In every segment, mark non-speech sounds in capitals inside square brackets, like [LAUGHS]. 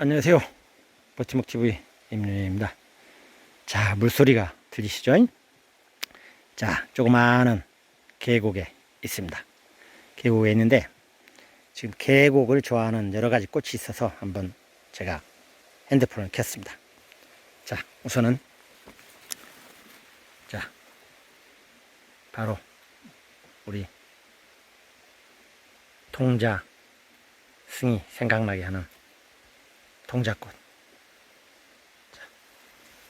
안녕하세요. 버티목TV 임윤입니다. 자, 물소리가 들리시죠? 자, 조그마한 계곡에 있습니다. 계곡에 있는데, 지금 계곡을 좋아하는 여러 가지 꽃이 있어서 한번 제가 핸드폰을 켰습니다. 자, 우선은, 자, 바로 우리 통자 승이 생각나게 하는 동자꽃. 자,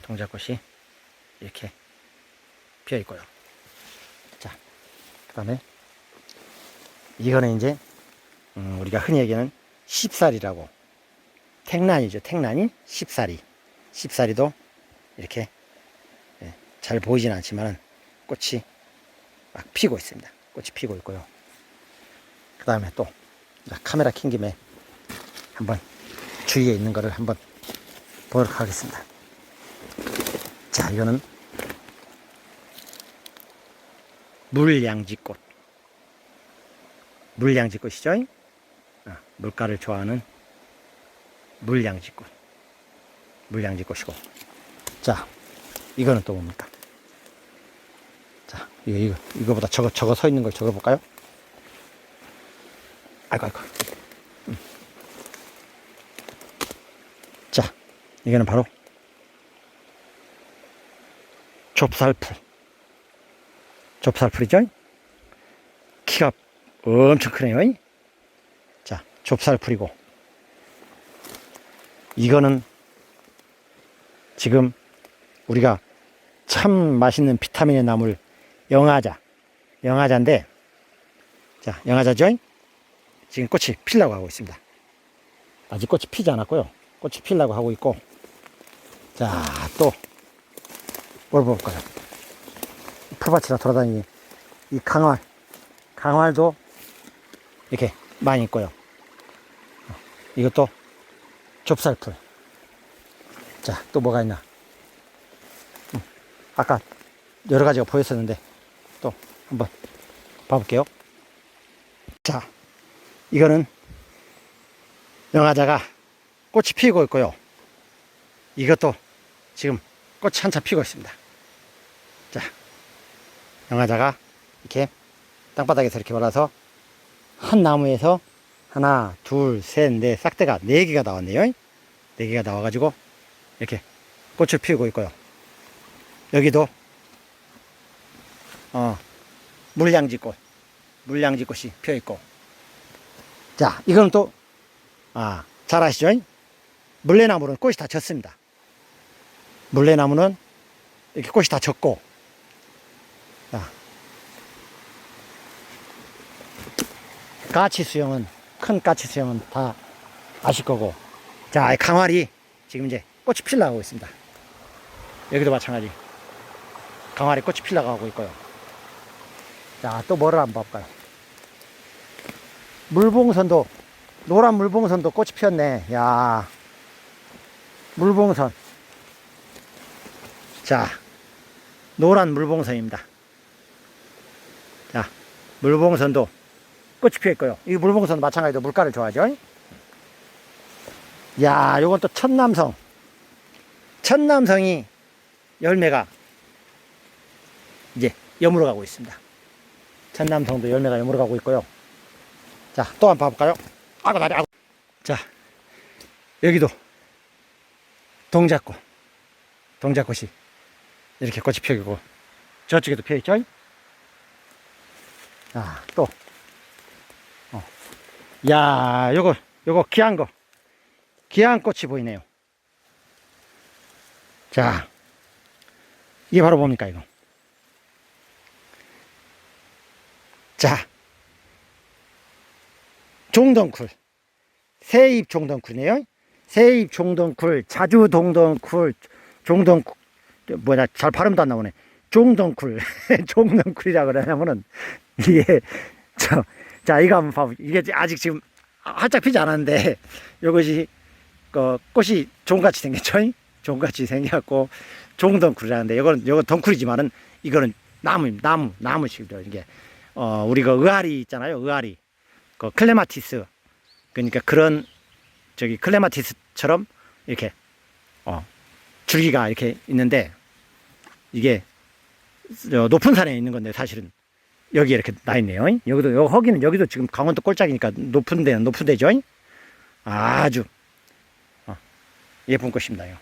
동자꽃이 이렇게 피어 있고요. 자, 그 다음에 이거는 이제 음, 우리가 흔히 얘기하는 십살이라고 택란이죠. 택란이 십살이. 십살이도 이렇게 예, 잘 보이진 않지만은 꽃이 막 피고 있습니다. 꽃이 피고 있고요. 그 다음에 또 자, 카메라 킨 김에 한번 주위에 있는 거를 한번 보도록 하겠습니다. 자, 이거는 물양지꽃. 물양지꽃이죠? 아, 물가를 좋아하는 물양지꽃. 물양지꽃이고. 자, 이거는 또 뭡니까? 자, 이거, 이거, 이거보다 저거, 저거 서 있는 걸 저거 볼까요? 아이고, 아이고. 자, 이거는 바로 좁쌀풀. 좁쌀풀이죠? 키가 엄청 크네요. 자, 좁쌀풀이고. 이거는 지금 우리가 참 맛있는 비타민의 나물 영화자. 영화자인데, 자, 영화자죠? 지금 꽃이 피려고 하고 있습니다. 아직 꽃이 피지 않았고요. 꽃이 피려고 하고 있고. 자, 또, 뭘 볼까요? 풀밭이나 돌아다니는 이 강활. 강활도 이렇게 많이 있고요. 어, 이것도 좁쌀풀. 자, 또 뭐가 있나? 음, 아까 여러 가지가 보였었는데, 또 한번 봐볼게요. 자, 이거는 영화자가 꽃이 피고 있고요. 이것도 지금 꽃이 한참 피고 있습니다. 자, 영화자가 이렇게 땅바닥에서 이렇게 올라서 한 나무에서 하나, 둘, 셋, 넷, 싹대가 네 개가 나왔네요. 네 개가 나와가지고 이렇게 꽃을 피우고 있고요. 여기도 어, 물량지꽃, 물량지꽃이 피어 있고 자, 이거는 또, 아, 잘 아시죠? 물레나무는 꽃이 다 졌습니다. 물레나무는 이렇게 꽃이 다 졌고, 자, 까치 수영은, 큰 까치 수영은 다 아실 거고, 자, 이 강화리 지금 이제 꽃이 필라고 있습니다. 여기도 마찬가지. 강화리 꽃이 하고 있고요. 자, 또 뭐를 한번 볼까요? 물봉선도 노란 물봉선도 꽃이 피었네. 야 물봉선. 자 노란 물봉선입니다. 자 물봉선도 꽃이 피어 있고요. 이 물봉선 마찬가지로 물가를 좋아하죠. 야 요건 또 천남성. 천남성이 열매가 이제 여물어 가고 있습니다. 천남성도 열매가 여물어 가고 있고요. 자, 또 한 번 봐볼까요? 아고, 다리, 아고. 자, 여기도 동작꽃. 동작꽃이 이렇게 꽃이 피어있고, 저쪽에도 피어있죠? 자, 또. 어. 야, 요거, 요거 귀한 거. 귀한 꽃이 보이네요. 자, 이게 바로 뭡니까, 이거? 자, 종덩쿨. 새잎 종덩쿨이네요. 새잎 종덩쿨, 자주 동덩쿨, 종덩쿨, 뭐냐, 잘 발음도 안 나오네. 종덩쿨. [LAUGHS] 종덩쿨이라 그러냐면은, 이게, 저, 자, 이거 한번 봐보 이게 아직 지금 활짝 피지 않았는데, 요것이, 그, 꽃이 종같이 생겼죠? 종같이 생겼고, 종덩쿨이라는데, 이거는, 이거 덩쿨이지만은, 이거는 나무, 나무, 나무식이죠. 이게, 어, 우리가 의아리 있잖아요. 의아리. 그 클레마티스 그러니까 그런 저기 클레마티스처럼 이렇게 어, 줄기가 이렇게 있는데 이게 저 높은 산에 있는 건데 사실은 여기 이렇게 나 있네요. 여기도 여 거기는 여기도 지금 강원도 꼴짝이니까 높은 데는 높은 데죠. 아주 어, 예쁜 꽃입니다. 요.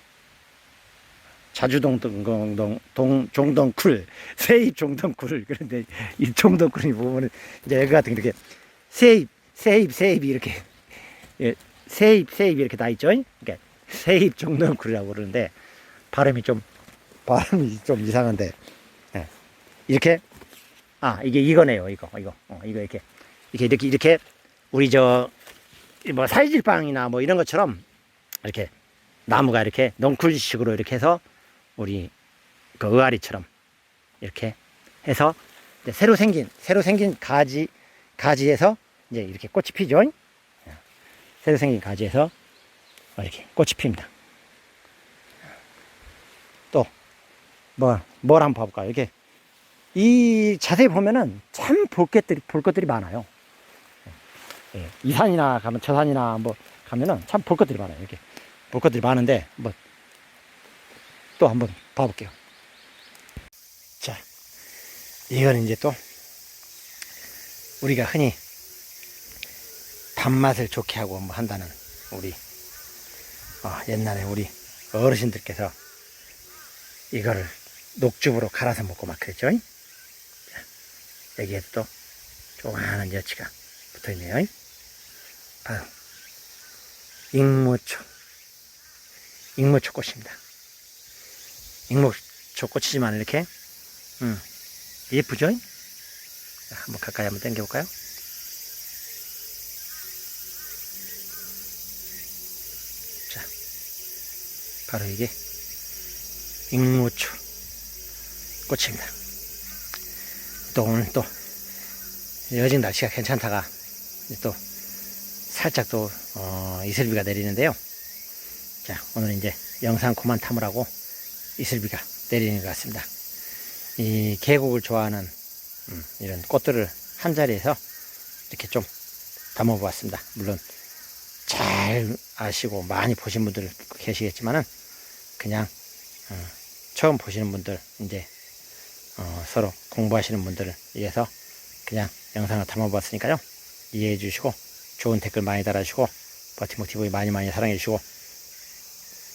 자주동 동동 동 종동쿨 [LAUGHS] 세입 종동쿨 그런데 이 종동쿨이 보면은 이제 여기 같은 게 이렇게 세입 세입 세입이 이렇게 예, 세입 세입이 이렇게 나 있죠. 그러니까 세입 종동쿨이라고 그러는데 발음이 좀 발음이 좀 이상한데 예. 이렇게 아 이게 이거네요 이거 이거 어, 이거 이렇게 이렇게 이렇게 이렇게 우리 저 뭐 사이질빵이나 뭐 이런 것처럼 이렇게 나무가 이렇게 넝쿨식으로 이렇게 해서 우리 그 의아리처럼 이렇게 해서 새로 생긴 새로 생긴 가지 가지에서 이제 이렇게 꽃이 피죠. 예. 새로 생긴 가지에서 이렇게 꽃이 핍니다. 또 뭐, 뭘 한번 봐볼까요? 이렇게 이 자세히 보면은 참 볼 것들이 볼 것들이 많아요. 예, 이 산이나 가면 저 산이나 뭐 가면은 참 볼 것들이 많아요. 이렇게 볼 것들이 많은데 뭐 또 한번 봐볼게요. 자, 이거는 이제 또 우리가 흔히 단맛을 좋게 하고 뭐 한다는 우리 어, 옛날에 우리 어르신들께서 이거를 녹즙으로 갈아서 먹고 막 그랬죠. 자, 여기에 또 조그마한 여치가 붙어 있네요. 바로 익무초, 익무초 꽃입니다. 익무초 꽃이지만 이렇게 음, 예쁘죠? 자, 한번 가까이 한번 당겨 볼까요? 자, 바로 이게 익무초 꽃입니다. 또 오늘 또 여진 날씨가 괜찮다가 또 살짝 또 어, 이슬비가 내리는데요. 자 오늘 이제 영상 그만 담으라고 이슬비가 내리는 것 같습니다. 이 계곡을 좋아하는 음, 이런 꽃들을 한 자리에서 이렇게 좀 담아보았습니다. 물론 잘 아시고 많이 보신 분들 계시겠지만은 그냥 어, 처음 보시는 분들 이제 어, 서로 공부하시는 분들을 위해서 그냥 영상을 담아보았으니까요. 이해해 주시고 좋은 댓글 많이 달아주시고 버티모 TV 많이 많이 사랑해 주시고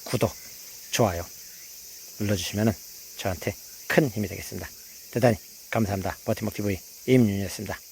구독, 좋아요 눌러주시면은 저한테 큰 힘이 되겠습니다. 대단히 감사합니다. 버티모 TV 임윤이었습니다.